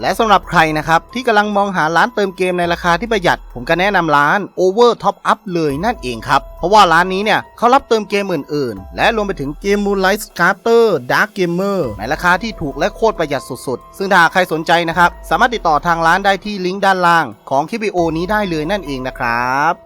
และสำหรับใครนะครับ ที่กำลังมองหาร้านเติมเกมในราคาที่ประหยัด ผมก็แนะนำร้าน Over Top Up เลยนั่นเองครับ เพราะว่าร้านนี้เนี่ยเขารับเติมเกมอื่น ๆ และรวมไปถึงเกม Moonlight Scatter Dark Gamer ในราคาที่ถูกและโคตรประหยัดสุด ๆ ซึ่งถ้าใครสนใจนะครับ สามารถติดต่อทางร้านได้ที่ลิงก์ด้านล่างของคลิปวิดีโอนี้ได้เลยนั่นเองนะครับ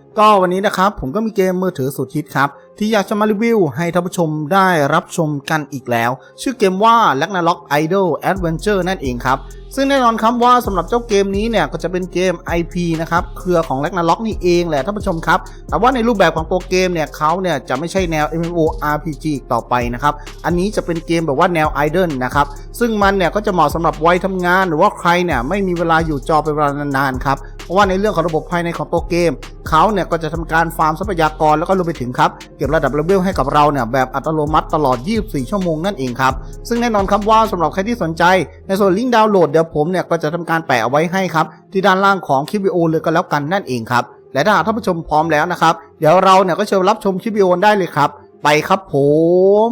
ก็วันนี้นะครับผมก็มีเกมมือถือสุดฮิตครับ ที่อยากจะมารีวิวให้ท่านผู้ชมได้รับชมกันอีกแล้ว ชื่อเกมว่า Ragnarok Idol Adventure นั่นเองครับ ซึ่งแน่นอนครับว่าสำหรับเจ้าเกมนี้เนี่ยก็จะเป็นเกม IP นะครับเครือของ Ragnarok นี่เองแหละท่านผู้ชมครับ แต่ว่าในรูปแบบของตัวเกมเนี่ยเขาเนี่ยจะไม่ใช่แนว MMORPG อีกต่อไปนะครับอันนี้จะเป็นเกมแบบว่าแนว Idol นะครับซึ่งมันเนี่ยก็จะเหมาะสำหรับวัยทำงาน หรือว่าใครเนี่ยไม่มีเวลาอยู่จอเป็นเวลานานๆครับเพราะว่าในเรื่องของระบบภายในของตัวเกม เขาเนี่ยก็จะทำการฟาร์มทรัพยากรแล้วก็รวมไปถึงครับเก็บระดับเลเวลให้กับเราเนี่ยแบบอัตโนมัติตลอด 24 ชั่วโมงนั่นเองครับซึ่งแน่นอนครับว่าสำหรับใครที่สนใจ ในส่วนลิงก์ดาวน์โหลดเดี๋ยวผมเนี่ยก็จะทำการแปะเอาไว้ให้ครับที่ด้านล่างของคลิปวิดีโอเลยก็แล้วกันนั่นเองครับและถ้าหากท่านผู้ชมพร้อมแล้วนะครับ เดี๋ยวเราเนี่ยก็เชิญรับชมคลิปวิดีโอได้เลยครับ ไปครับผม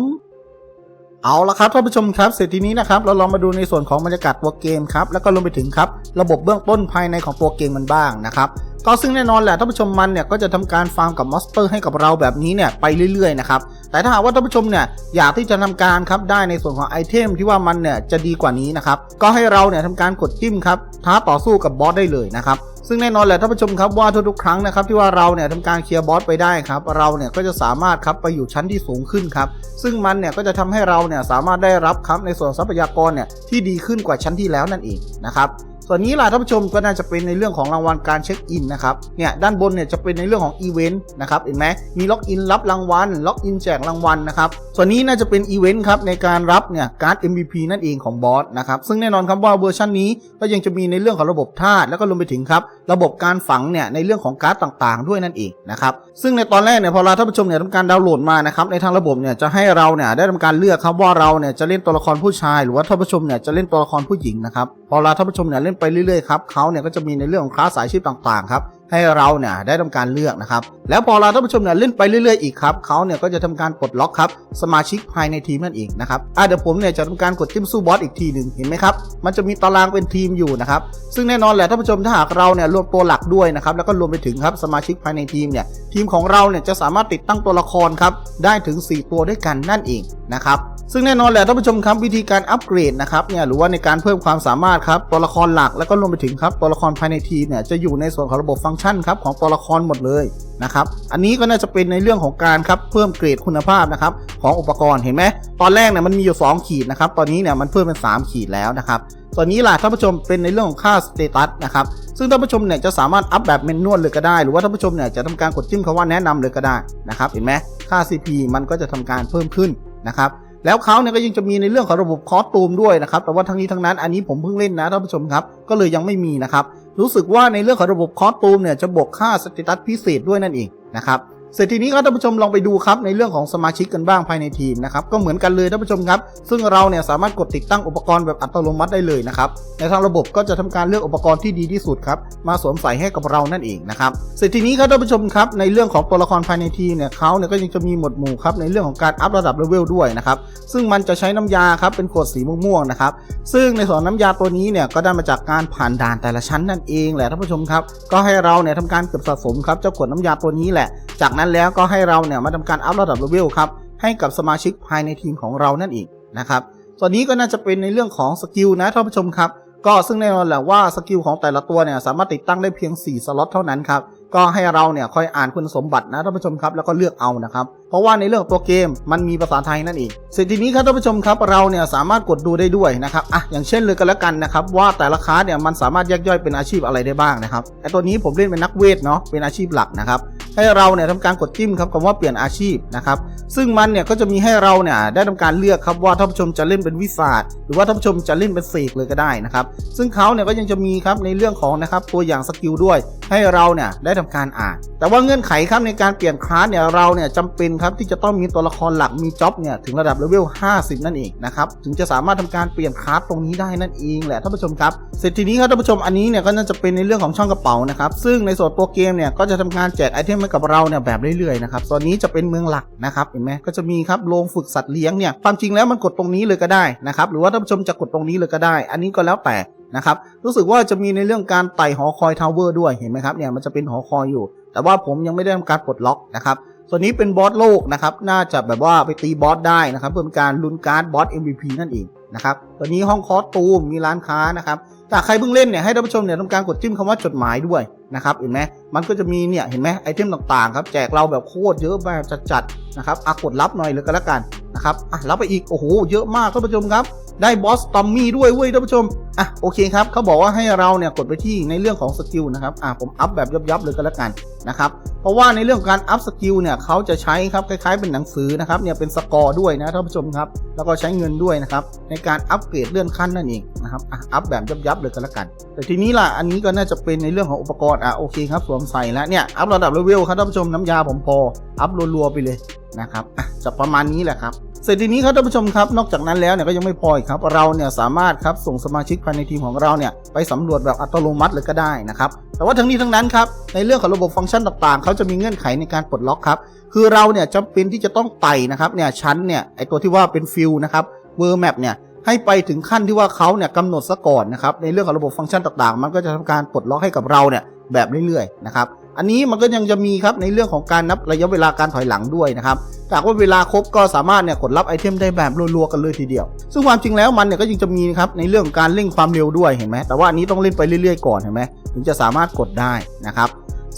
เอาละครับท่านผู้ชมครับ เสร็จทีนี้นะครับเราลองมาดูในส่วนของบรรยากาศตัวเกมครับแล้วก็รวมไปถึงครับ ระบบเบื้องต้นภายในของตัวเกมมันบ้างนะครับ ก็ซึ่งแน่นอนแหละท่านผู้ชมมันเนี่ยก็จะทำการฟาร์มกับมอสเตอร์ให้กับเราแบบนี้เนี่ยไปเรื่อยๆนะครับแต่ถ้าหากว่าท่านผู้ชมเนี่ยอยากที่จะทำการครับได้ในส่วนของไอเทมที่ว่ามันเนี่ยจะดีกว่านี้นะครับก็ให้เราเนี่ยทำการกดจิ้มครับท้าต่อสู้กับบอสได้เลยนะครับซึ่งแน่นอนแหละท่านผู้ชมครับว่าทุกๆครั้งนะครับที่ว่าเราเนี่ยทำการเคลียร์บอสไปได้ครับเราเนี่ยก็จะสามารถครับไปอยู่ชั้นที่สูงขึ้นครับซึ่งมันเนี่ยก็จะทำให้เราเนี่ยสามารถได้รับครับในส่วนทรัพยากรเนี่ยที่ดีขึ้นกว่าชั้นที่แล้วนั่นเองนะครับ ส่วนนี้ล่ะท่านผู้ชมก็น่าจะเป็นในเรื่องของรางวัลการเช็คอินนะครับเนี่ยด้านบนเนี่ยจะเป็นในเรื่องของอีเวนต์นะครับเห็นไหมมีล็อกอินรับรางวัลล็อกอินแจกรางวัลนะครับ ส่วนนี้น่าจะเป็นอีเวนต์ครับในการรับเนี่ยการ์ด MVP นั่นเองของบอสนะครับซึ่งแน่นอนครับว่าเวอร์ชันนี้ก็ยังจะมีในเรื่องของระบบธาตุแล้วก็รวมไปถึงครับระบบการฝังเนี่ยในเรื่องของการ์ดต่างๆ ด้วยนั่นเองนะครับซึ่งในตอนแรกเนี่ยพอเราท่านผู้ชมเนี่ยทำการดาวน์โหลดมานะครับในทางระบบเนี่ยจะให้เราเนี่ยได้ทำการเลือกครับว่าเราเนี่ยจะเล่นตัวละครผู้ชาย หรือว่าท่านผู้ชมเนี่ยจะเล่นตัวละครผู้หญิงนะครับพอเราท่านผู้ชมเนี่ยเล่นไปเรื่อยๆครับเขาเนี่ยก็จะมีในเรื่องของคลาสสายชีพต่างๆครับ ให้เราเนี่ยได้ทำการเลือกนะครับ แล้วพอเราท่านผู้ชมเนี่ยเล่นไปเรื่อยๆอีกครับเขาเนี่ยก็จะทำการปลดล็อกครับสมาชิกภายในทีมนั่นเองนะครับอะเดี๋ยวผมเนี่ยจะทำการกดจิ้มสู้บอสอีกทีหนึ่งเห็นไหมครับมันจะมีตารางเป็นทีมอยู่นะครับซึ่งแน่นอนแหละท่านผู้ชมถ้าหากเราเนี่ยรวมตัวหลักด้วยนะครับแล้วก็รวมไปถึงครับสมาชิกภายในทีมเนี่ยทีมของเราเนี่ยจะสามารถติดตั้งตัวละครครับได้ถึง 4 ตัวด้วยกันนั่นเองนะครับ ซึ่งแน่นอนแหละท่านผู้ชมครับวิธีการอัปเกรดนะครับเนี่ยหรือว่าในการเพิ่มความสามารถครับตัวละครหลักแล้วก็รวมไปถึงครับตัวละครภายในทีเนี่ยจะอยู่ในส่วนของระบบฟังก์ชันครับของตัวละครหมดเลยนะครับอันนี้ก็น่าจะเป็นในเรื่องของการครับเพิ่มเกรดคุณภาพนะครับของอุปกรณ์เห็นไหมตอนแรกเนี่ยมันมีอยู่ 2 ขีดนะครับตอนนี้เนี่ยมันเพิ่มเป็น 3 ขีดแล้วนะครับส่วนนี้ล่ะท่านผู้ชมเป็นในเรื่องของค่าสเตตัสนะครับซึ่งท่านผู้ชมเนี่ยจะสามารถอัพแบบเมนนวลเลยก็ได้ หรือว่าท่านผู้ชมเนี่ยจะทำการกดจิ้มคำว่าแนะนำเลยก็ได้นะครับเห็นไหมค่า CP มันก็จะทำการเพิ่มขึ้นนะครับ แล้วเขาเนี่ยก็ยังจะมีในเรื่องของระบบคอสตูมด้วยนะครับ แต่ว่าทั้งนี้ทั้งนั้นอันนี้ผมเพิ่งเล่นนะท่านผู้ชมครับ ก็เลยยังไม่มีนะครับ รู้สึกว่าในเรื่องของระบบคอสตูมเนี่ยจะบวกค่าสเตตัสพิเศษด้วยนั่นเองนะครับ เสร็จทีนี้ครับท่านผู้ชมลองไปดูครับในเรื่องของสมาชิกกันบ้างภายในทีมนะครับก็เหมือนกันเลยท่านผู้ชมครับ ซึ่งเราเนี่ยสามารถกดติดตั้งอุปกรณ์แบบอัตโนมัติได้เลยนะครับในทางระบบก็จะทำการเลือกอุปกรณ์ที่ดีที่สุดครับมาสวมใส่ให้กับเรานั่นเองนะครับเสร็จทีนี้ครับท่านผู้ชมครับในเรื่องของตัวละครภายในทีมเนี่ยเขาเนี่ยก็ยังจะมีหมวดหมู่ครับในเรื่องของการอัพระดับเลเวลด้วยนะครับซึ่งมันจะใช้น้ำยาครับเป็นขวดสีม่วงๆนะครับซึ่งในส่วนน้ำยาตัวนี้เนี่ยก็ได้มาจากการผ่านด่านแต่ละชั้นนั่นเองแหละท่านผู้ชมครับก็ให้เราเนี่ยทำการเก็บสะสมครับเจ้าขวดน้ำยาตัวนี้แหละจากนั้นแล้วก็ให้เราเนี่ยมาทำการอัพระดับเลเวลครับให้กับสมาชิกภายในทีมของเรานั่นเองนะครับส่วนนี้ก็น่าจะเป็นในเรื่องของสกิลนะท่านผู้ชมครับก็ซึ่งแน่นอนแหละว่าสกิลของแต่ละตัวเนี่ยสามารถติดตั้งได้เพียง 4 สล็อตเท่านั้นครับก็ให้เราเนี่ยคอยอ่านคุณสมบัตินะท่านผู้ชมครับแล้วก็เลือกเอานะครับ เพราะว่าในเรื่องตัวเกมมันมีภาษาไทยนั่นเองเสร็จทีนี้ครับท่านผู้ชมครับเราเนี่ยสามารถกดดูได้ด้วยนะครับอะอย่างเช่นเลยกันแล้วกันนะครับว่าแต่ละคลาสเนี่ยมันสามารถแยกย่อยเป็นอาชีพอะไรได้บ้างนะครับไอตัวนี้ผมเล่นเป็นนักเวทเนาะเป็นอาชีพหลักนะครับให้เราเนี่ยทำการกดจิ้มครับคำว่าเปลี่ยนอาชีพนะครับซึ่งมันเนี่ยก็จะมีให้เราเนี่ยได้ทำการเลือกครับว่าท่านผู้ชมจะเล่นเป็นวิสาดหรือว่าท่านผู้ชมจะเล่นเป็นเสกเลยก็ได้นะครับซึ่งเขาเนี่ยก็ยังจะมีครับในเรื่องของนะครับตัวอย่างสกิลด้วย ให้เราเนี่ยได้ทำการอ่าน แต่ว่าเงื่อนไขครับในการเปลี่ยนคลาสเนี่ยเราเนี่ยจำเป็นครับที่จะต้องมีตัวละครหลักมีจ็อบเนี่ยถึงระดับเลเวล 50 นั่นเองนะครับถึงจะสามารถทำการเปลี่ยนคลาสตรงนี้ได้นั่นเองแหละท่านผู้ชมครับเสร็จทีนี้ครับท่านผู้ชมอันนี้เนี่ยก็น่าจะเป็นในเรื่องของช่องกระเป๋านะครับซึ่งในส่วนตัวเกมเนี่ยก็จะทำการแจกไอเทมให้กับเราเนี่ยแบบเรื่อยๆนะครับตอนนี้จะเป็นเมืองหลักนะครับเห็นไหมก็จะมีครับโรงฝึกสัตว์เลี้ยงเนี่ยความจริงแล้วมันกดตรงนี้เลยก็ได้นะครับหรือว่าท่านผู้ชมจะกดตรงนี้เลยก็ได้ อันนี้ก็แล้วแต่ นะครับรู้สึกว่าจะมีในเรื่องการไต่หอคอยทาวเวอร์ด้วยเห็นไหมครับเนี่ยมันจะเป็นหอคอยอยู่ แต่ว่าผมยังไม่ได้ทำการปลดล็อกนะครับส่วนนี้เป็นบอสโลกนะครับน่าจะแบบว่าไปตีบอสได้นะครับเพื่อเป็นการลุ้นการ์ดบอส MVP นั่นเองนะครับตัวนี้ห้องคอสตูมมีร้านค้านะครับถ้าใครเพิ่งเล่นเนี่ยให้ท่านผู้ชมเนี่ยทำการกดจิ้มคำว่าจดหมายด้วยนะครับเห็นไหมมันก็จะมีเนี่ยเห็นไหมไอเทมต่างๆครับแจกเราแบบโคตรเยอะแบบจัดๆนะครับอะกดรับหน่อยเลยก็แล้วกันนะครับอะรับไปอีกโอ้โหเยอะมากท่านผู้ชมครับได้บอสตอมมี่ด้วยเว้ยท่านผู้ชม อะโอเคครับเขาบอกว่าให้เราเนี่ยกดไปที่ในเรื่องของสกิลนะครับอะผมอัพแบบยับๆเลยก็แล้วกันนะครับเพราะว่าในเรื่องของการอัพสกิลเนี่ยเขาจะใช้ครับคล้ายๆเป็นหนังสือนะครับเนี่ยเป็นสกอร์ด้วยนะท่านผู้ชมครับแล้วก็ใช้เงินด้วยนะครับในการอัปเกรดเลื่อนขั้นนั่นเองนะครับอะอัพแบบยับๆเลยก็แล้วกัน แต่ทีนี้ล่ะอันนี้ก็น่าจะเป็นในเรื่องของอุปกรณ์อะโอเคครับสวมใส่แล้วเนี่ยอัพระดับเลเวลครับท่านผู้ชมน้ำยาผมพออัพรัวๆไปเลยนะครับอะจะประมาณนี้แหละครับเสร็จทีนี้ครับท่านผู้ชมครับนอกจากนั้นแล้วเนี่ยก็ยังไม่พอครับเราเนี่ยสามารถครับส่งสมาชิกภายในทีมของเราเนี่ยไปสำรวจแบบอัตโนมัติเลยก็ได้นะครับแต่ว่าทั้งนี้ทั้งนั้นครับในเรื่องของระบบฟังก์ชันต่างๆ เขาจะมีเงื่อนไขในการปลดล็อกครับคือเราเนี่ยจำเป็นที่จะต้องไต่นะครับเนี่ยชั้นเนี่ยไอตัวที่ว่าเป็นฟิลนะครับเวอร์แมปเนี่ยให้ไปถึงขั้นที่ว่าเขาเนี่ยกำหนดซะก่อนนะครับในเรื่องของระบบฟังก์ชันต่างๆ มันก็จะทำการปลดล็อกให้กับเราเนี่ยแบบเรื่อยๆนะครับอันนี้มันก็ยังจะมีครับในเรื่องของการนับระยะเวลาการถอยหลังด้วยนะครับถ้าหากว่าเวลาครบก็สามารถเนี่ยกดรับไอเทมได้แบบรัวๆกันเลยทีเดียว ซึ่งความจริงแล้วมันเนี่ยก็ยังจะมีครับในเรื่องของการเร่งความเร็วด้วยเห็นไหมแต่ว่าอันนี้ต้องเล่นไปเรื่อยๆก่อนเห็นไหมถึงจะสามารถกดได้นะครับ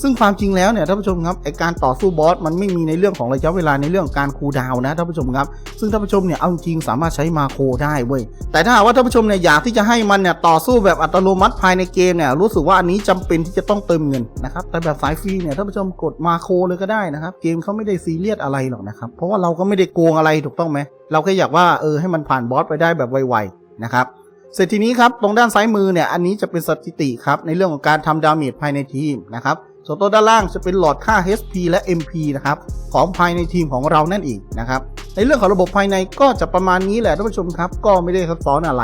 ซึ่งความจริงแล้วเนี่ยท่านผู้ชมครับไอการต่อสู้บอสมันไม่มีในเรื่องของระยะเวลาในเรื่องการคูลดาวน์นะท่านผู้ชมครับ ซึ่งท่านผู้ชมเนี่ยเอาจริงสามารถใช้มาโคได้เว้ยแต่ถ้าหากว่าท่านผู้ชมเนี่ยอยากที่จะให้มันเนี่ยต่อสู้แบบอัตโนมัติภายในเกมเนี่ยรู้สึกว่าอันนี้จำเป็นที่จะต้องเติมเงินนะครับแต่แบบสายฟรีเนี่ยท่านผู้ชมกดมาโคเลยก็ได้นะครับเกมเขาไม่ได้ซีเรียสอะไรหรอกนะครับเพราะว่าเราก็ไม่ได้โกงอะไรถูกต้องไหมเราแค่อยากว่าเออให้มันผ่านบอสไปได้แบบไวๆนะครับเสร็จทีนี้ครับตรงด้านซ้ายมือเนี่ยอันนี้จะเป็นสถิติครับในเรื่องของการทำดาเมจภายในทีมนะครับ ส่วนตัวด้านล่างจะเป็นหลอดค่า HP และ MP นะครับของภายในทีมของเรานั่นเองนะครับในเรื่องของระบบภายในก็จะประมาณนี้แหละท่านผู้ชมครับ ก็ไม่ได้ซับซ้อนอะไร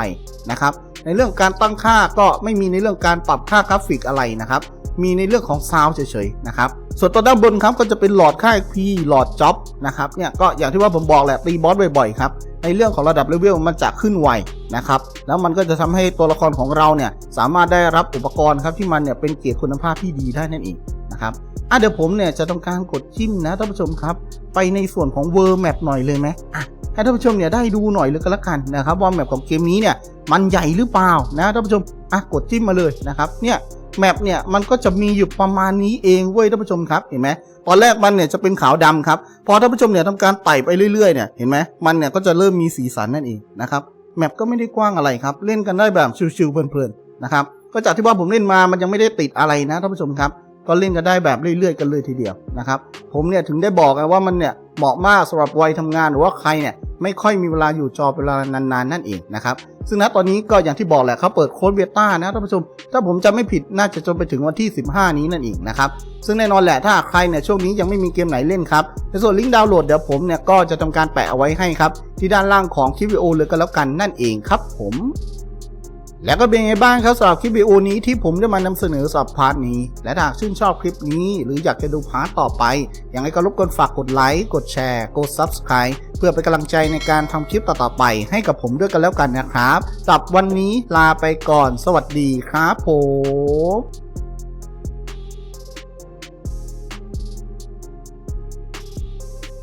นะครับในเรื่องการตั้งค่าก็ไม่มีในเรื่องการปรับค่ากราฟิกอะไรนะครับมีในเรื่องของซาวด์เฉยๆนะครับส่วนตัวด้านบนครับก็จะเป็นหลอดค่า XP หลอดจ็อบนะครับเนี่ยก็อย่างที่ว่าผมบอกแหละตีบอสบ่อยๆครับในเรื่องของระดับเลเวลมันจะขึ้นไวนะครับแล้วมันก็จะทำให้ตัวละครของเราเนี่ยสามารถได้รับอุปกรณ์ครับที่มันเนี่ยเป็นเกียรติคุณภาพที่ดีได้นั่นเอง นะครับอะเดี๋ยวผมเนี่ยจะต้องการกดจิ้มนะท่านผู้ชมครับ ไปในส่วนของเวอร์แมปหน่อยเลยไหมอะให้ท่านผู้ชมเนี่ยได้ดูหน่อยเลยก็แล้วกันนะครับว่าแมปของเกมนี้เนี่ยมันใหญ่หรือเปล่านะท่านผู้ชมอะกดจิ้มมาเลยนะครับเนี่ยแมปเนี่ยมันก็จะมีอยู่ประมาณนี้เองเว้ยท่านผู้ชมครับเห็นไหมตอนแรกมันเนี่ยจะเป็นขาวดำครับพอท่านผู้ชมเนี่ยทำการไต่ไปเรื่อยๆเนี่ยเห็นไหมมันเนี่ยก็จะเริ่มมีสีสันนั่นเองนะครับแมปก็ไม่ได้กว้างอะไรครับ เล่นกันได้แบบชิวๆเพลินๆนะครับก็จากที่ว่าผมเล่นมามันยังไม่ได้ติดอะไรนะท่านผู้ชมครับ ก็เล่นกันได้แบบเรื่อยๆกันเลยทีเดียวนะครับผมเนี่ยถึงได้บอกไงว่ามันเนี่ยเหมาะมากสำหรับวัยทำงานหรือว่าใครเนี่ยไม่ค่อยมีเวลาอยู่จอเป็นเวลานานๆนั่นเองนะครับซึ่งณตอนนี้ก็อย่างที่บอกแหละเขาเปิดโค้ดเบต้านะท่านผู้ชม ถ้าผมจำไม่ผิดน่าจะจนไปถึงวันที่ 15 นี้นั่นเองนะครับซึ่งแน่นอนแหละถ้าใครเนี่ยช่วงนี้ยังไม่มีเกมไหนเล่นครับในส่วนลิงก์ดาวน์โหลดเดี๋ยวผมเนี่ยก็จะทำการแปะเอาไว้ให้ครับที่ด้านล่างของคลิปวิดีโอเลยก็แล้วกันนั่นเองครับผม แล้วก็เป็นไงบ้างครับสำหรับคลิปวิดีโอนี้ที่ผมได้มานำเสนอสำหรับพาร์ทนี้ และถ้าหากชื่นชอบคลิปนี้ หรืออยากจะดูพาร์ทต่อไป อย่างไรก็รบกวนฝากกดไลค์ กดแชร์ กด Subscribe เพื่อเป็นกำลังใจในการทำคลิปต่อๆไป ให้กับผมด้วยกันแล้วกันนะครับสำหรับวันนี้ลาไปก่อน สวัสดีครับผม